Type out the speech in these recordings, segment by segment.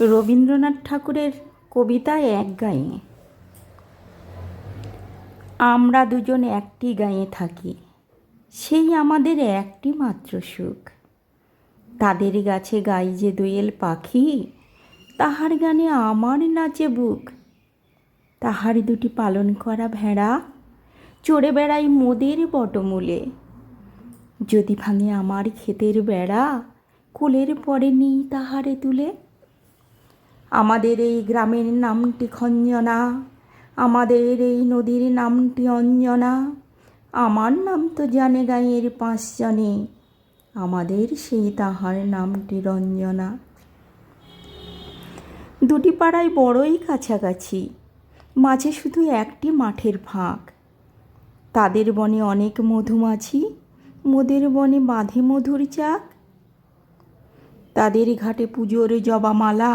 রবীন্দ্রনাথ ঠাকুরের কবিতা এক গায়ে। আমরা দুজন একটি গাঁয়ে থাকি, সেই আমাদের একটি মাত্র সুখ। তাদের গাছে গাই যে দোয়েল পাখি, তাহার গানে আমার নাচে বুক। তাহার দুটি পালন করা ভেড়া, চড়ে বেড়াই মোদের বটমূলে। যদি ভাঙে আমার ক্ষেতের বেড়া, কোলের পরে নিই তাহারে তুলে। আমাদের এই গ্রামের নামটি খঞ্জনা, আমাদের এই নদীর নামটি অঞ্জনা। আমার নাম তো জানে গাঁয়ের পাঁচজনে, আমাদের সেই তাহার নামটি রঞ্জনা। দুটি পাড়ায় বড়ই কাছাকাছি, মাঝে শুধু একটি মাঠের ফাঁক। তাদের বনে অনেক মধুমাছি মোদের বনে বাঁধে মধুর চাক। তাদের ঘাটে পুজোর জবামালা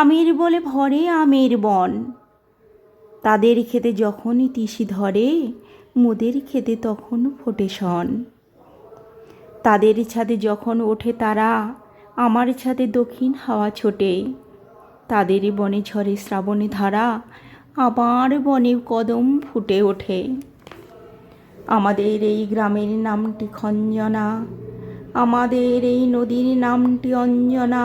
আমের বলে ভরে আমের বন। তাদের খেতে যখনই তিসি ধরে, মোদের খেতে তখন ফোটে শন। তাদের ছাদে যখন ওঠে তারা, আমার ছাদে দক্ষিণ হাওয়া ছোটে। তাদের বনে ঝরে শ্রাবণে ধারা, আবার বনে কদম ফুটে ওঠে। আমাদের এই গ্রামের নামটি খঞ্জনা, আমাদের এই নদীর নামটি অঞ্জনা